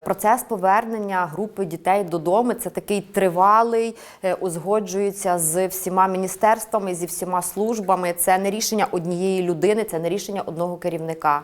Процес повернення групи дітей додому це такий тривалий, е, узгоджується з всіма міністерствами, зі всіма службами. Це не рішення однієї людини, це не рішення одного керівника.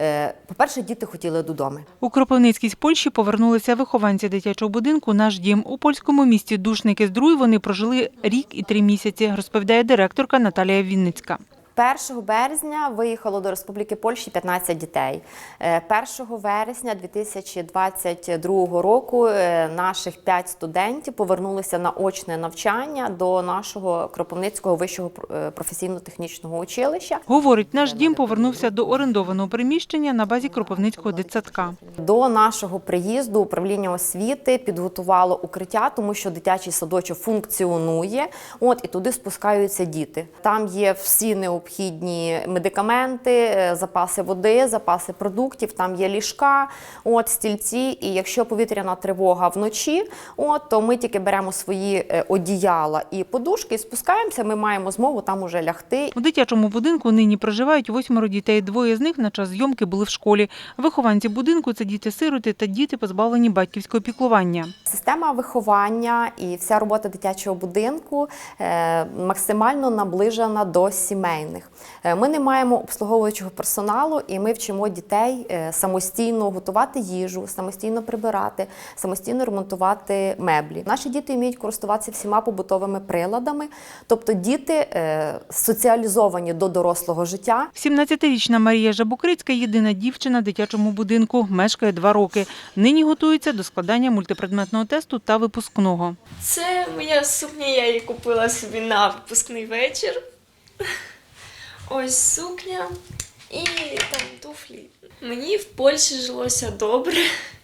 Е, По-перше, діти хотіли додому. У Кропивницькій з Польщі повернулися вихованці дитячого будинку «Наш дім». У польському місті Душники Здруй вони прожили рік і три місяці, розповідає директорка Наталія Вінницька. 1 березня виїхало до Республіки Польщі 15 дітей. Е, 1 вересня 2022 року е, наших 5 студентів повернулися на очне навчання до нашого Кропивницького вищого е, професійно-технічного училища. Говорить, наш дім повернувся до орендованого приміщення на базі Кропивницького дитсадка. До нашого приїзду управління освіти підготувало укриття, тому що дитячий садочок функціонує. От і туди спускаються діти. Там є всі необхідні медикаменти, е, запаси води, запаси продуктів. Там є ліжка, от стільці. І якщо повітряна тривога вночі, от то ми тільки беремо свої е, одіяла і подушки, і спускаємося. Ми маємо змогу там уже лягти У дитячому будинку нині проживають восьмеро дітей. Двоє з них на час зйомки були в школі. Вихованці будинку це діти-сироти та діти, позбавлені батьківського піклування. Система виховання і вся робота дитячого будинку е, максимально наближена до сімейних. Е, Ми не маємо обслуговуючого персоналу, і ми вчимо дітей е, самостійно готувати їжу, самостійно прибирати, самостійно ремонтувати меблі. Наші діти вміють користуватися всіма побутовими приладами, тобто діти е, соціалізовані до дорослого життя. 17-річна Марія Жабукрицька – єдина дівчина в дитячому будинку, мешкає два роки. Нині готується до складання мультипредметного тесту та випускного. Це моя сукня, я її купила собі на випускний вечір. Ось сукня і там туфлі. Мені в Польщі жилося добре.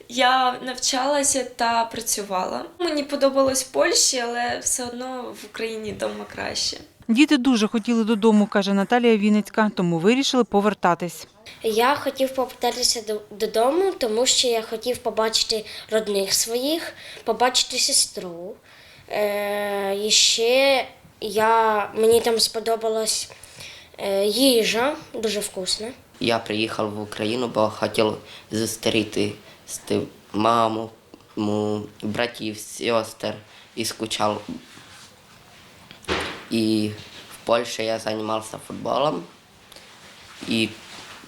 Я навчалася та працювала. Мені подобалось в Польщі, але все одно в Україні вдома краще. Діти дуже хотіли додому, каже Наталія Вінницька, тому вирішили повертатись. Я хотів повертатися додому, тому що я хотів побачити родних своїх, побачити сестру. Е, і ще я, мені там сподобалась е, їжа, дуже вкусна. Я приїхав в Україну, бо хотів зустріти маму, му, братів, сестер і скучав. І в Польше я займався футболом. І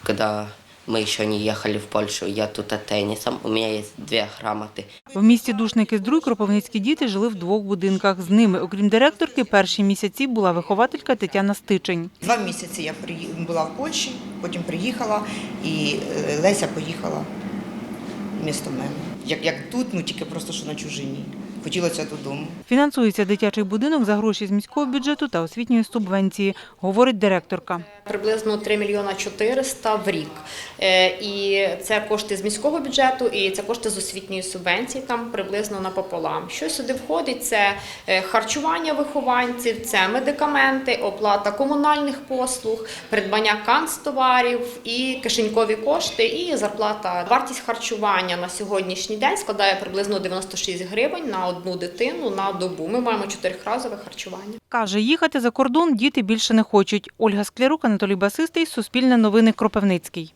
когда мы еще не ехали в Польшу, я тут теннисом. У меня есть две грамоты. В місті Душники Здруй кропивницькі діти жили в двох будинках. З ними, окрім директорки, перші місяці була вихователька Тетяна Стичень. Два місяці я приї- була в Польщі, потім приїхала, і е, Леся поїхала вмісто мене. Як, як тут, ну тільки просто що на чужині. Хотілося додому. Фінансується дитячий будинок за гроші з міського бюджету та освітньої субвенції, говорить директорка. Приблизно 3 мільйона 400 в рік. Е, І це кошти з міського бюджету, і це кошти з освітньої субвенції, там приблизно напополам. Що сюди входить? Це е, харчування вихованців, це медикаменти, оплата комунальних послуг, придбання канцтоварів і кишенькові кошти, і зарплата. Вартість харчування на сьогоднішній день складає приблизно 96 гривень на одну дитину на добу. Ми маємо чотирихразове харчування. Каже, їхати за кордон діти більше не хочуть. Ольга Склярук, Анатолій Басистий, Суспільне новини Кропивницький.